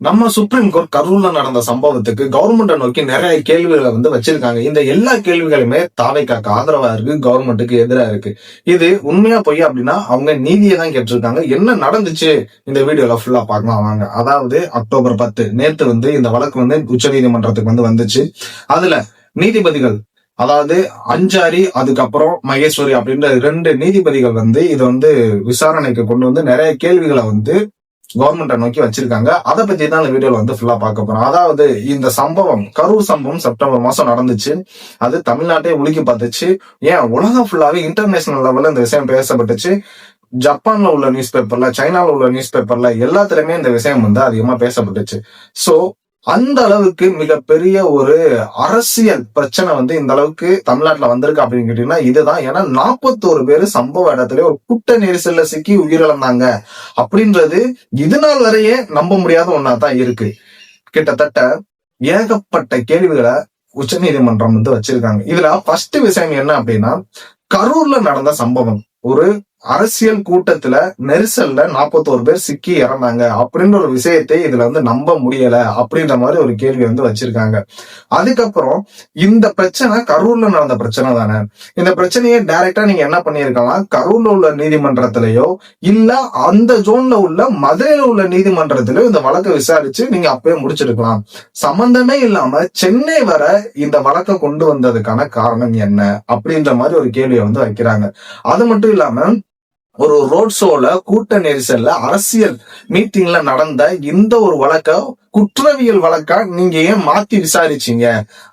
நம்ம supreme court கரூர்ல நடந்த சம்பவத்துக்கு கவர்மெண்ட்டை நோக்கி நிறைய கேள்விகளை வந்து வச்சிருக்காங்க. இந்த எல்லா கேள்விகளுமே தாவைக்காக்கு ஆதரவா இருக்கு கவர்மெண்ட்டுக்கு எதிராக இருக்கு. இது உண்மையா பொய் அப்படின்னா அவங்க நீதியை தான் கேட்டிருக்காங்க. என்ன நடந்துச்சு? இந்த வீடியோல ஃபுல்லா பார்க்கலாம் வாங்க. அதாவது அக்டோபர் பத்து நேத்து வந்து இந்த வழக்கு வந்து உச்சநீதிமன்றத்துக்கு வந்து வந்துச்சு. அதுல நீதிபதிகள் அதாவது அஞ்சாரி அதுக்கப்புறம் மகேஸ்வரி அப்படின்ற ரெண்டு நீதிபதிகள் வந்து இதை வந்து விசாரணைக்கு கொண்டு வந்து நிறைய கேள்விகளை வந்து கவர்மெண்ட்டை நோக்கி வச்சிருக்காங்க. அதை பத்தி தான் இந்த வீடியோல வந்து ஃபுல்லா பார்க்க போறோம். அதாவது இந்த சம்பவம் கரூர் சம்பவம் செப்டம்பர் மாசம் நடந்துச்சு. அது தமிழ்நாட்டே உலுக்கி பார்த்துச்சு. ஏன்? உலகம் ஃபுல்லாவே இன்டர்நேஷனல் லெவல்ல இந்த விஷயம் பேசப்பட்டுச்சு. ஜப்பான்ல உள்ள நியூஸ் பேப்பர்ல சைனால உள்ள நியூஸ் பேப்பர்ல எல்லாத்துலயுமே இந்த விஷயம் வந்து அதிகமா பேசப்பட்டுச்சு. சோ அந்த அளவுக்கு மிகப்பெரிய ஒரு அரசியல் பிரச்சனை வந்து இந்த அளவுக்கு தமிழ்நாட்டுல வந்திருக்கு அப்படின்னு கேட்டீங்கன்னா இதுதான். ஏன்னா நாற்பத்தோரு பேர் சம்பவ இடத்துல ஒரு குட்ட நெரிசல்ல சிக்கி உயிரிழந்தாங்க. அப்படின்றது இது நாள் வரையே நம்ப முடியாத ஒன்னா தான் இருக்கு. கிட்டத்தட்ட ஏகப்பட்ட கேள்விகளை உச்சநீதிமன்றம் வந்து வச்சிருக்காங்க. இதுல ஃபர்ஸ்ட் விஷயம் என்ன அப்படின்னா கரூர்ல நடந்த சம்பவம். ஒரு அரசியல் கூட்டத்துல நெரிசல்ல நாற்பத்தோரு பேர் சிக்கி இறந்தாங்க அப்படின்ற ஒரு விஷயத்தை இதுல வந்து நம்ப முடியல அப்படின்ற மாதிரி ஒரு கேள்வி வந்து வச்சிருக்காங்க. அதுக்கப்புறம் இந்த பிரச்சனை கரூர்ல நடந்த பிரச்சனை தானே? இந்த பிரச்சனையை டைரக்டா நீங்க என்ன பண்ணிருக்கலாம் கரூர்ல உள்ள நீதிமன்றத்திலேயோ இல்ல அந்த ஜோன்ல உள்ள மதுரையில உள்ள நீதிமன்றத்திலயோ இந்த வழக்கை விசாரிச்சு நீங்க அப்பயே முடிச்சிருக்கலாம் சம்பந்தமே இல்லாம சென்னை வர இந்த வழக்கை கொண்டு வந்ததுக்கான காரணம் என்ன? அப்படின்ற மாதிரி ஒரு கேள்வியை வந்து வைக்கிறாங்க. அது மட்டும் இல்லாம ஒரு ரோட் ஷோல கூட்ட நெரிசல்ல அரசியல் மீட்டிங்ல நடந்த இந்த ஒரு வழக்க குற்றவியல் வழக்கா நீங்க ஏன் மாத்தி விசாரிச்சீங்க?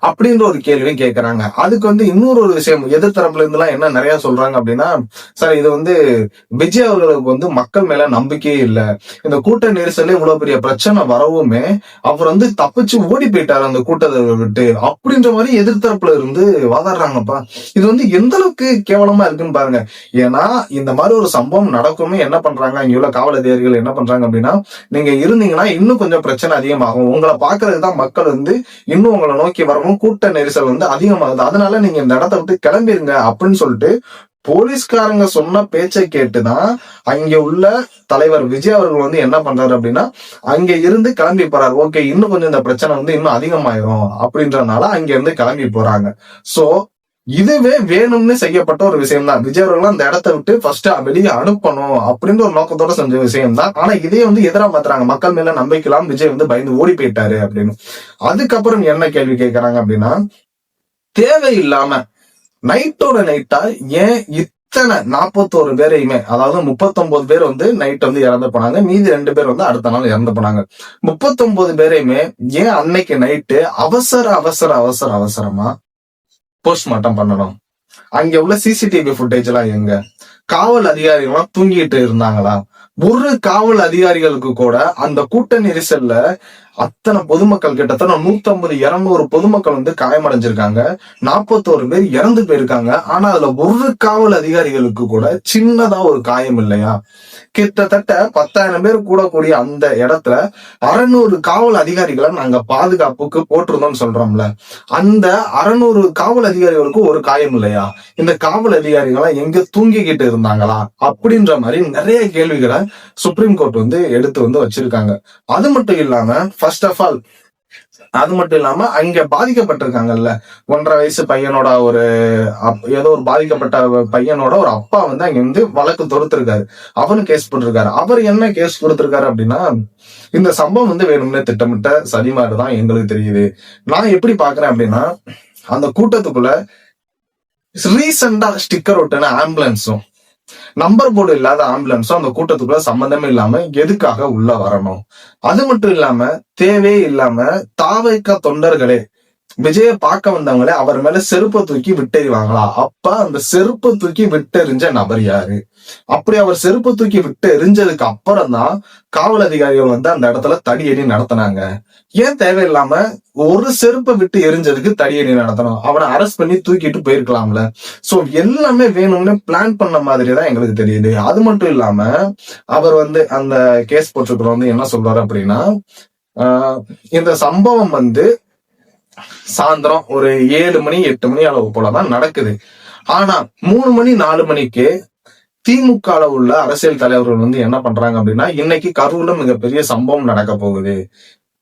அப்படின்ற ஒரு கேள்வியும் கேட்கறாங்க அதுக்கு வந்து இன்னொரு ஒரு விஷயம் எதிர்த்தரப்புல இருந்து எல்லாம் என்ன நிறைய சொல்றாங்க அப்படின்னா சார் இது வந்து விஜய் அவர்களுக்கு வந்து மக்கள் மேல நம்பிக்கையே இல்லை. இந்த கூட்ட நெரிசல்ல இவ்வளவு பெரிய பிரச்சனை வரவுமே அவர் வந்து தப்பிச்சு ஓடி போயிட்டாரு அந்த கூட்டத்தை விட்டு அப்படின்ற மாதிரி எதிர்த்தரப்புல இருந்து வாதாடுறாங்கப்பா. இது வந்து எந்த அளவுக்கு கேவலமா இருக்குன்னு பாருங்க. ஏன்னா இந்த மாதிரி ஒரு சம்பவம் நடக்குமே என்ன பண்றாங்க? இங்க உள்ள காவல் அதிகாரிகள் என்ன பண்றாங்க அப்படின்னா நீங்க இருந்தீங்கன்னா இன்னும் கொஞ்சம் பிரச்சனை அதிகமாகும். உங்களை பாக்குறதுக்கு தான் மக்கள் வந்து இன்னும் உங்களை நோக்கி வரணும் கூட்ட நெரிசல் வந்து அதிகமாகுது. அதனால நீங்க இந்த இடத்த விட்டு கிளம்பிடுங்க அப்படின்னு சொல்லிட்டு போலீஸ்காரங்க சொன்ன பேச்சை கேட்டுதான் அங்க உள்ள தலைவர் விஜய் அவர்கள் வந்து என்ன பண்றாரு அப்படின்னா அங்க இருந்து கிளம்பி போறாரு. ஓகே இன்னும் கொஞ்சம் இந்த பிரச்சனை வந்து இன்னும் அதிகமாயிரும் அப்படின்றனால அங்க இருந்து கிளம்பி போறாங்க. சோ இதுவே வேணும்னு செய்யப்பட்ட ஒரு விஷயம் தான் விஜய் அவர்கள் அந்த இடத்த விட்டு ஃபர்ஸ்ட் வெளியே அனுப்பணும் அப்படின்ற ஒரு நோக்கத்தோட செஞ்ச விஷயம் தான் ஆனா இதே வந்து எதிராக மாத்துறாங்க. மக்கள் மேல நம்பிக்கலாம் விஜய் வந்து பயந்து ஓடி போயிட்டாரு அப்படின்னு. அதுக்கப்புறம் என்ன கேள்வி கேட்கறாங்க அப்படின்னா தேவையில்லாம நைட்டோட நைட்டா ஏன் இத்தனை நாற்பத்தோரு பேரையுமே அதாவது முப்பத்தொன்பது பேர் வந்து நைட் வந்து இறந்து போனாங்க. மீதி ரெண்டு பேர் வந்து அடுத்த நாள் இறந்து போனாங்க. முப்பத்தொன்பது பேரையுமே ஏன் அன்னைக்கு நைட்டு அவசர அவசர அவசர அவசரமா போஸ்ட்மார்ட்டம் பண்ணணும். அங்க உள்ள சிசிடிவி ஃபுட்டேஜ் எல்லாம் எங்க? காவல் அதிகாரிகள் தூங்கிட்டு இருந்தாங்களா ஒரு காவல் அதிகாரிகளுக்கு கூட அந்த கூட்ட நெரிசல்ல அத்தனை பொதுமக்கள் கிட்டத்தட்ட நூத்தம்பது இரநூறு இருநூறு பொதுமக்கள் வந்து காயமடைஞ்சிருக்காங்க. நாற்பத்தோரு பேர் இறந்து போயிருக்காங்க. ஆனா அதுல ஒரு காவல் அதிகாரிகளுக்கு கூட சின்னதா ஒரு காயம் இல்லையா? கிட்டத்தட்ட பத்தாயிரம் பேர் கூடக்கூடிய அந்த இடத்துல அறநூறு காவல் அதிகாரிகளை நாங்க பாதுகாப்புக்கு போட்டிருந்தோம்னு சொல்றோம்ல. அந்த அறநூறு காவல் அதிகாரிகளுக்கு ஒரு காயம் இல்லையா? இந்த காவல் அதிகாரிகளை எங்க தூங்கிக்கிட்டு இருந்தாங்களா? அப்படின்ற மாதிரி நிறைய கேள்விகளை சுப்ரீம் கோர்ட் வந்து எடுத்து வந்து வச்சிருக்காங்க. அது மட்டும் இல்லாம ஃபர்ஸ்ட் ஆஃப் ஆல் அது மட்டும் இல்லாம அங்க பாதிக்கப்பட்டிருக்காங்கல்ல. ஒன்றரை வயசு பையனோட ஒரு அப்- ஏதோ ஒரு பாதிக்கப்பட்ட பையனோட ஒரு அப்பா வந்து அங்க வந்து வழக்கு தொடுத்திருக்காரு. அவனு கேஸ் போட்டிருக்காரு. அவர் என்ன கேஸ் கொடுத்திருக்காரு அப்படின்னா இந்த சம்பவம் வந்து வேணும்னே திட்டமிட்ட சதி மாதிரிதான் எங்களுக்கு தெரியுது. நான் எப்படி பாக்குறேன் அப்படின்னா அந்த கூட்டத்துக்குள்ள ரீசெண்டா ஸ்டிக்கர் ஒட்டின ஆம்புலன்ஸும் நம்பர் போர்டு இல்லாத ஆம்புலன்ஸும் அந்த கூட்டத்துக்குள்ள சம்பந்தமே இல்லாம எதுக்காக உள்ள வரணும்? அது மட்டும் இல்லாம தேவையே இல்லாம தாவைக்க தொண்டர்களே விஜய பார்க்க வந்தவங்களே அவர் மேல செருப்பை தூக்கி விட்டெறிவாங்களா? அப்ப அந்த செருப்பை தூக்கி விட்டெறிஞ்ச நபர் யாரு? அப்படி அவர் செருப்பை தூக்கி விட்டு எரிஞ்சதுக்கு அப்புறம் தான் காவல் அதிகாரிகள் வந்து அந்த இடத்துல தடியடி நடத்தினாங்க. ஏன் தேவையில்லாம ஒரு செருப்பை விட்டு எரிஞ்சதுக்கு தடியடி நடத்தணும்? அவனை அரெஸ்ட் பண்ணி தூக்கிட்டு போயிருக்கலாம்ல. சோ எல்லாமே வேணும்னு பிளான் பண்ண மாதிரி தான் எங்களுக்கு தெரியுது. அது மட்டும் இல்லாம அவர் வந்து அந்த கேஸ் போட்டிருக்கிறவர் வந்து என்ன சொல்றாரு அப்படின்னா ஆஹ் இந்த சம்பவம் வந்து சாயந்தரம் ஒரு ஏழு மணி எட்டு மணி அளவு போலதான் நடக்குது. ஆனா மூணு மணி நாலு மணிக்கு திமுக உள்ள அரசியல் தலைவர்கள் வந்து என்ன பண்றாங்க அப்படின்னா இன்னைக்கு கரூர்ல மிகப்பெரிய சம்பவம் நடக்க போகுது.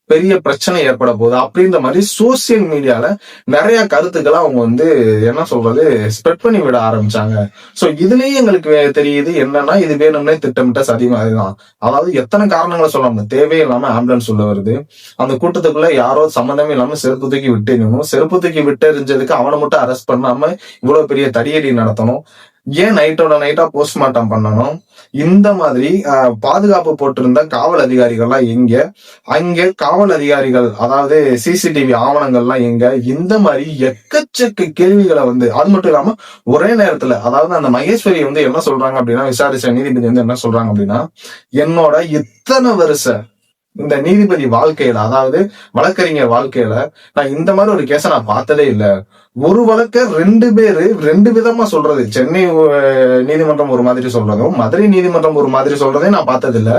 பெரிய பிரச்சனை ஏற்பட போகுது. அப்படின்ற மாதிரி சோசியல் மீடியால நிறைய கருத்துக்களை அவங்க வந்து என்ன சொல்றது ஸ்ப்ரெட் பண்ணி விட ஆரம்பிச்சாங்க. சோ இதுலயே எங்களுக்கு தெரியுது என்னன்னா இது வேணும்னே திட்டமிட்ட சதி மாதிரிதான். அதாவது எத்தனை காரணங்களை சொல்லாம தேவையில்லாம ஆம்புலன்ஸ் உள்ள வருது. அந்த கூட்டத்துக்குள்ள யாரோ சம்மந்தமே இல்லாம செருப்பு தூக்கி விட்டு செருப்பு தூக்கி விட்டு எறிஞ்சதுக்கு அவனை மட்டும் அரெஸ்ட் பண்ணாம இவ்வளவு பெரிய தடியடி நடத்தணும். ஏன் நைட்டோட நைட்டா போஸ்ட்மார்ட்டம் பண்ணணும்? இந்த மாதிரி ஆஹ், பாதுகாப்பு போட்டிருந்த காவல் அதிகாரிகள்லாம் எங்க? அங்க காவல் அதிகாரிகள் அதாவது சிசிடிவி ஆவணங்கள்லாம் எங்க? இந்த மாதிரி எக்கச்சக்க கேள்விகளை வந்து அது மட்டும் இல்லாம ஒரே நேரத்துல அதாவது அந்த மகேஸ்வரி வந்து என்ன சொல்றாங்க அப்படின்னா விசாரிச்ச நீதிபதி வந்து என்ன சொல்றாங்க அப்படின்னா என்னோட இத்தனை வருஷ இந்த நீதிபதி வாழ்க்கையில அதாவது வழக்கறிஞர் வாழ்க்கையில நான் இந்த மாதிரி ஒரு கேஸ நான் பார்த்ததே இல்ல. ஒரு வழக்க ரெண்டு பேரு ரெண்டு விதமா சொல்றது. சென்னை நீதிமன்றம் ஒரு மாதிரி சொல்றதும் மதுரை நீதிமன்றம் ஒரு மாதிரி சொல்றதே நான் பார்த்தது இல்ல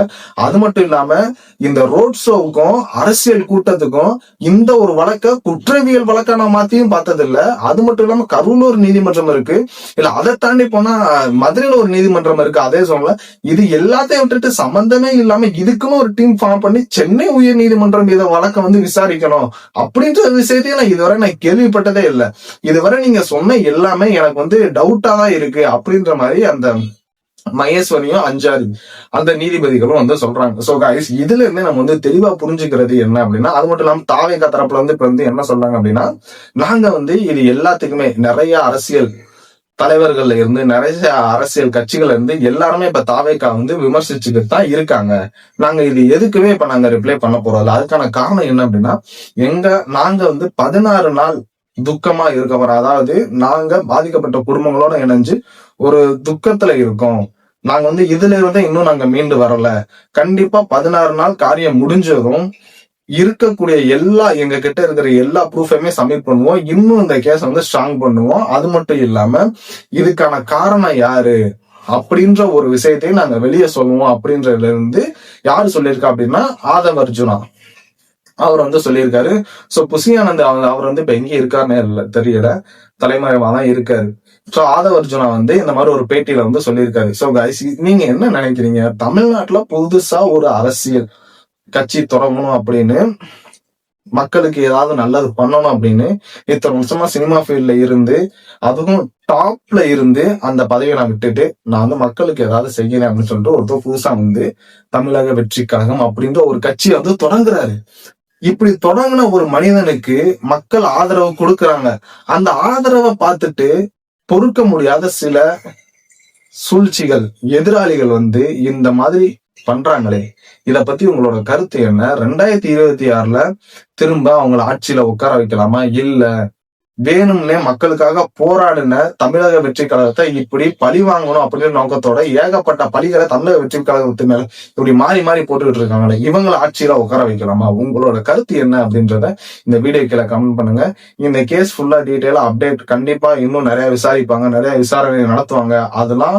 அது மட்டும் இல்லாம இந்த ரோட் ஷோவுக்கும் அரசியல் கூட்டத்துக்கும் இந்த ஒரு வழக்க குற்றவியல் வழக்க நான் மாத்தியும் பார்த்தது இல்ல அது மட்டும் இல்லாம கரூர்ல ஒரு நீதிமன்றம் இருக்கு. இல்ல அதை தாண்டி போனா மதுரையில ஒரு நீதிமன்றம் இருக்கு. அதே சொல்லல இது எல்லாத்தையும் விட்டுட்டு சம்பந்தமே இல்லாம இதுக்குன்னு ஒரு டீம் ஃபார்ம் பண்ணி சென்னை உயர் நீதிமன்றம் இதை வழக்க வந்து விசாரிக்கணும். அப்படின்ற விஷயத்தையும் நான் இதுவரை நான் கேள்விப்பட்டதே இல்லை. இதுவரை நீங்க சொன்ன எல்லாமே எனக்கு வந்து டவுட்டா தான் இருக்கு அப்படின்ற மாதிரி அந்த மகேஸ்வரியும் அஞ்சாரி அந்த நீதிபதிகளும் வந்து சொல்றாங்க. சோ guys இதுல இருந்து நம்ம வந்து தெளிவா புரிஞ்சுக்கிறது என்ன அப்படின்னா அது மட்டும் இல்லாம தாவேகா தரப்புல வந்து இப்ப வந்து என்ன சொல்றாங்க அப்படின்னா நாங்க வந்து இது எல்லாத்துக்குமே நிறைய அரசியல் தலைவர்கள்ல இருந்து நிறைய அரசியல் கட்சிகள்ல இருந்து எல்லாருமே இப்ப தாவேக்கா வந்து விமர்சிச்சுக்கிட்டு தான் இருக்காங்க. நாங்க இது எதுக்குமே இப்ப நாங்க ரிப்ளை பண்ண போறோம் அதுக்கான காரணம் என்ன அப்படின்னா எங்க நாங்க வந்து பதினாறு நாள் துக்கமா இருக்கவர் அதாவது நாங்க பாதிக்கப்பட்ட குடும்பங்களோட இணைஞ்சு ஒரு துக்கத்துல இருக்கோம். நாங்க வந்து இதுல இருந்து இன்னும் நாங்க மீண்டு வரல. கண்டிப்பா பதினாறு நாள் காரியம் முடிஞ்சதும் இருக்கக்கூடிய எல்லா எங்க கிட்ட இருக்கிற எல்லா ப்ரூஃபையுமே சப்மிட் பண்ணுவோம். இன்னும் இந்த கேஸ் வந்து ஸ்ட்ராங் பண்ணுவோம். அது மட்டும் இல்லாம இதுக்கான காரணம் யாரு? அப்படின்ற ஒரு விஷயத்தையும் நாங்க வெளியே சொல்லுவோம். அப்படின்றதுல இருந்து யாரு சொல்லியிருக்கா அப்படின்னா ஆதவர்ஜுனா அவர் வந்து சொல்லியிருக்காரு. சோ புசியானந்த் அவர் அவர் வந்து இப்போ எங்கே இருக்காருன்னு தெரியல. தலைமறைவாதான் இருக்காரு. சோ ஆதவ அர்ஜுனா வந்து இந்த மாதிரி ஒரு பேட்டியில வந்து சொல்லியிருக்காரு. சோ guys நீங்க என்ன நினைக்கிறீங்க? தமிழ்நாட்டுல புதுசா ஒரு அரசியல் கட்சி தொடங்கணும் அப்படின்னு மக்களுக்கு ஏதாவது நல்லது பண்ணணும் அப்படின்னு இத்தனை வருஷமா சினிமா ஃபீல்ட்ல இருந்து அதுவும் டாப்ல இருந்து அந்த பதவியை நான் விட்டுட்டு நான் வந்து மக்களுக்கு ஏதாவது செய்யறேன் அப்படின்னு சொல்லிட்டு ஒருத்தர் புதுசா வந்து தமிழக வெற்றி கழகம் அப்படின்ற ஒரு கட்சியை வந்து தொடங்குறாரு. இப்படி தொடங்கின ஒரு மனிதனுக்கு மக்கள் ஆதரவு கொடுக்கறாங்க. அந்த ஆதரவை பார்த்துட்டு பொறுக்க முடியாத சில சூழ்ச்சிகள் எதிராளிகள் வந்து இந்த மாதிரி பண்றாங்களே. இத பத்தி உங்களோட கருத்து என்ன? ரெண்டாயிரத்தி இருபத்தி ஆறுல திரும்ப அவங்கள ஆட்சியில உட்கார வைக்கலாமா? இல்ல வேணும்னே மக்களுக்காக போராடின தமிழக வெற்றி கழகத்தை இப்படி பழி வாங்கணும் அப்படிங்கிற நோக்கத்தோட ஏகப்பட்ட பழிகளை தமிழக வெற்றி கழகத்து மேல இப்படி மாறி மாறி போட்டுக்கிட்டு இருக்காங்களே இவங்களை ஆட்சியில உட்கார வைக்கலாமா? உங்களோட கருத்து என்ன அப்படின்றத இந்த வீடியோ கீழே கமெண்ட் பண்ணுங்க. இந்த கேஸ் ஃபுல்லா டீட்டெயிலா அப்டேட் கண்டிப்பா இன்னும் நிறைய விசாரிப்பாங்க நிறைய விசாரணை நடத்துவாங்க. அதெல்லாம்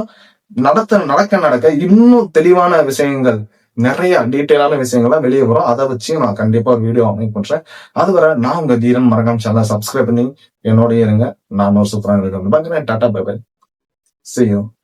நடத்த நடக்க நடக்க இன்னும் தெளிவான விஷயங்கள் நிறைய டீட்டெயிலான விஷயங்கள்லாம் வெளியே வரும். அதை வச்சு நான் கண்டிப்பா ஒரு வீடியோ அமைக் பண்றேன் அதுவரை நான் உங்க தீரன் மறக்காம சேனலை சப்ஸ்கிரைப் பண்ணி என்னோடய இருங்க. நான் ஒரு சூப்பரான வீடியோ பார்க்குறேன். Tata bye bye see you.